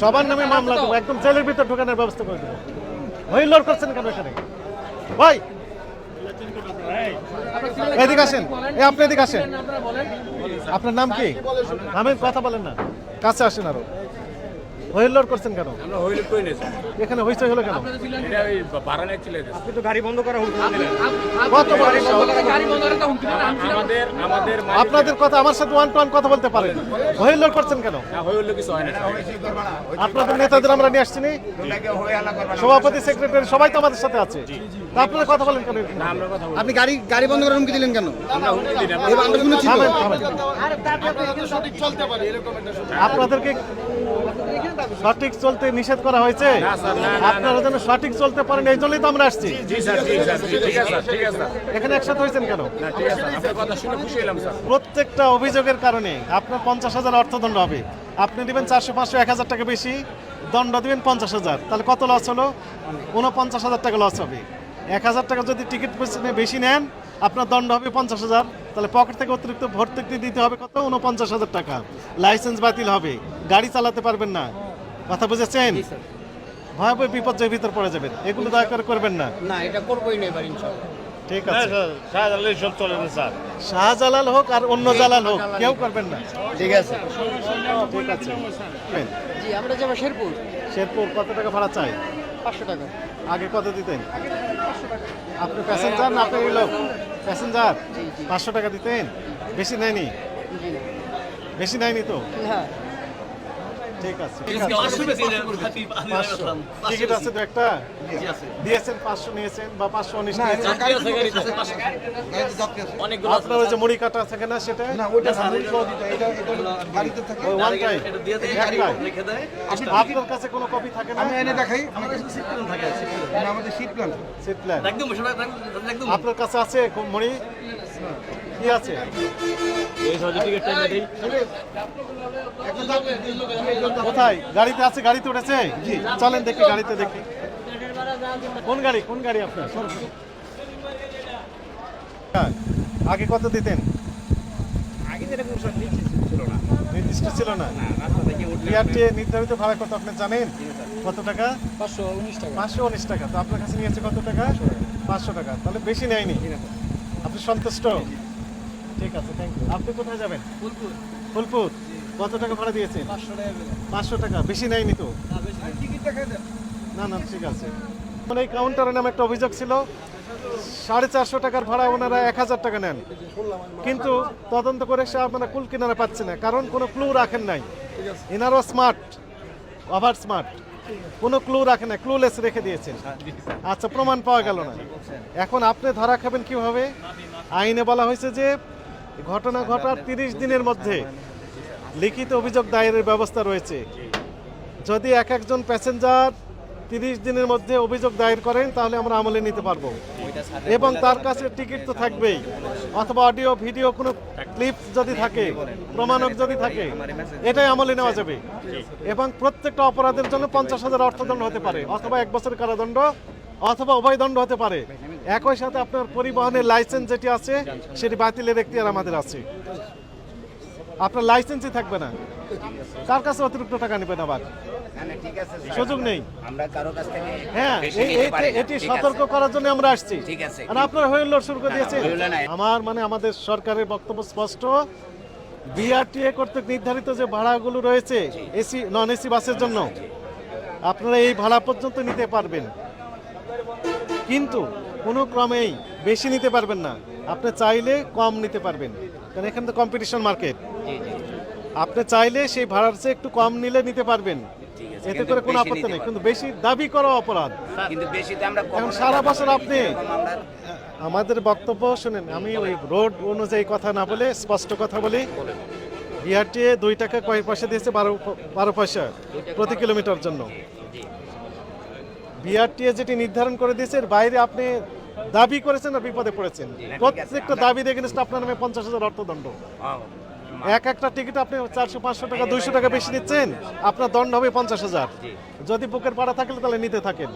সবার নামে মামলা দেবো একদম জেলের ভিতর ঢোকানোর ব্যবস্থা করে দেবো। হইলোর করছেন কেন এখানে? ভাই! এদিকে আসেন। এ আপনি এদিকে আসেন। আপনার নাম কি? নামের কথা বলেন না। কাছে আসেন আরও। হইলোর করছেন কেন? আমরা হইলে কই নিয়েছি এখানে হইচই হলো কেন? এটা ওই ভাড়া নিয়ে চলে গেছে। কিন্তু গাড়ি বন্ধ করা হুকুম দিলেন। কত বড় সাহস? আমাদের আমাদের আপনাদের কথা আমার সাথে ওয়ান টু ওয়ান কথা বলতে পারেন। হইলোর করছেন কেন? না হইলে কিছু হয় না আপনাদের নেতাদের আমরা নিয়ে আসছি নি? সভাপতি সেক্রেটারি সবাই তো আমাদের সাথে আছে। তা আপনারা কথা বলেন কেন না আমরা কথা বলি আপনি গাড়ি গাড়ি বন্ধ করার হুমকি দিলেন কেন? আমরা হুমকি এই তো। আপনাদেরকে সঠিক চলতে নিষেধ করা হয়েছে? আপনারা যেন সঠিক চলতে পারেন এই জন্যই তো আমরা আসছি। এখানে একসাথে হয়েছেন কেন? প্রত্যেকটা অভিযোগের কারণে আপনার পঞ্চাশ হাজার অর্থদণ্ড হবে। আপনি দিবেন চারশো পাঁচশো এক হাজার টাকা বেশি দণ্ড দিবেন পঞ্চাশ হাজার। তাহলে কত লস হলো? উনপঞ্চাশ হাজার টাকা লস হবে। এক হাজার টাকা যদি টিকিট বেশি নেন আপনার দণ্ড হবে পঞ্চাশ হাজার। তাহলে পকেট থেকে অতিরিক্ত ভর্তুকি দিতে হবে কত? উনপঞ্চাশ হাজার টাকা। লাইসেন্স বাতিল হবে। গাড়ি চালাতে পারবেন না। কথা বুঝেছেন? ভয়াবহ বিপর্যয়ের ভিতর পড়ে যাবেন। এগুলো দয়া করে করবেন না। না এটা করবোই না এবার ইনশাআল্লাহ। ঠিক আছে। শাহজালাল হোক আর অন্য জালাল হোক কেউ করবেন না। ঠিক আছে। ঠিক আছে। জি আমরা যাব শেরপুর। শেরপুর কত টাকা ভাড়া চাই? পাঁচশো টাকা। আগে কত দিতেন? আপনি প্যাসেঞ্জার না আপনি লোক? প্যাসেঞ্জার পাঁচশো টাকা দিতেন? বেশি নেয়নি? বেশি নেয়নি তো? হ্যাঁ ঠিক আছে টিকিট আছে তো একটা? দিয়েছেন পাঁচশো নিয়েছেন বা পাঁচশো উনিশ আপনার ওই যে মুড়ি কাটা থাকে। না সেটা? আপনার কাছে কোনো কপি থাকে না? এনে দেখাই। আমাদের প্ল্যান প্ল্যান আপনার কাছে আছে মুড়ি? কি আছে? কোথায়? গাড়িতে আছে গাড়িতে উঠেছে? জি চলেন দেখি গাড়িতে দেখি। কোন গাড়ি? কোন গাড়ি আপনার? আগে কত দিতেন? আগে এরকম সব ছিল না নির্দিষ্ট ছিল না। উঠলে নির্ধারিত ভাড়া কত আপনি জানেন? কত টাকা? পাঁচশো উনিশ টাকা। পাঁচশো উনিশ টাকা তো আপনার কাছে নিয়েছে কত টাকা? পাঁচশো টাকা। তাহলে বেশি নেয়নি। আপনি সন্তুষ্ট? ঠিক আছে থ্যাংক ইউ আপনি কোথায় যাবেন? ফুলপুর। ফুলপুর? কত টাকা ভাড়া দিয়েছেন? পাঁচশো টাকা বেশি নেয়নি তো? না না ঠিক আছে। মানে এই কাউন্টারের নামে একটা অভিযোগ ছিল সাড়ে চারশো টাকার ভাড়া ওনারা এক হাজার টাকা নেন। কিন্তু তদন্ত করে সে আপনারা কুল কিনারা পাচ্ছে না কারণ কোনো ক্লু রাখেন নাই। এনারও স্মার্ট ওভার স্মার্ট কোনো ক্লু রাখেন না ক্লুলেস রেখে দিয়েছেন। আচ্ছা প্রমাণ পাওয়া গেল না। এখন আপনি ধরা খাবেন কীভাবে? আইনে বলা হয়েছে যে ঘটনা ঘটার তিরিশ দিনের মধ্যে লিখিত অভিযোগ দায়েরের ব্যবস্থা রয়েছে। যদি এক একজন প্যাসেঞ্জার তিরিশ দিনের মধ্যে অভিযোগ দায়ের করেন, তাহলে আমরা আমলে নিতে পারব। এবং তার কাছে টিকিট তো থাকবেই। অথবা অডিও, ভিডিও কোনো ক্লিপ যদি থাকে, প্রমাণক যদি থাকে, এটাই আমলে নেওয়া যাবে। এবং প্রত্যেকটা অপরাধের জন্য পঞ্চাশ হাজার অর্থদণ্ড হতে পারে, অথবা এক বছরের কারাদণ্ড অথবা উভয় দণ্ড হতে পারে। একই সাথে আপনার পরিবহনের লাইসেন্স যেটি আছে সেটি বাতিলের এখতিয়ার আমাদের আছে। আপনার লাইসেন্সই থাকবে না। কার কাছে অতিরিক্ত টাকা নেবেন আবার? সুযোগ নেই। হ্যাঁ। এটি সতর্ক করার জন্য আমরা আসছি। আর আপনার হইল্লোর শুরু করে দিয়েছে। আমার মানে আমাদের সরকারের বক্তব্য স্পষ্ট। বিআরটিএ কর্তৃক নির্ধারিত যে ভাড়াগুলো রয়েছে এসি নন এসি বাসের জন্য আপনারা এই ভাড়া পর্যন্ত নিতে পারবেন। কিন্তু কোনো ক্রমেই বেশি নিতে পারবেন না। আপনি চাইলে কম নিতে পারবেন। কারণ এখানে তো কম্পিটিশন মার্কেট আপনি চাইলে সেই ভাড়ার চেয়ে একটু কম নিলে নিতে পারবেন। এতে করে কোনো আপত্তি নেই। কিন্তু বেশি দাবি করা অপরাধ। কিন্তু বেশিতে আমরা এখন সারা বছর আপনি আমাদের বক্তব্য শুনেন। আমি ওই রোড অনুযায়ী কথা না বলে স্পষ্ট কথা বলি। বিআরটিএ দুই টাকা কয় পয়সা দিয়েছে বারো বারো পয়সা প্রতি কিলোমিটার জন্য। বিআরটিএ যেটি নির্ধারণ করে দিয়েছে এর বাইরে আপনি দাবি করেছেন আর বিপদে পড়েছেন? প্রত্যেকটা দাবির এগেনস্ট আপনার নামে পঞ্চাশ হাজার অর্থদণ্ড। হ্যাঁ, এক একটা টিকিট আপনি চারশো পাঁচশো টাকা দুইশো টাকা বেশি নিচ্ছেন আপনার দণ্ড হবে পঞ্চাশ হাজার। যদি বুকের পাড়া থাকলে তাহলে নিতে থাকেন।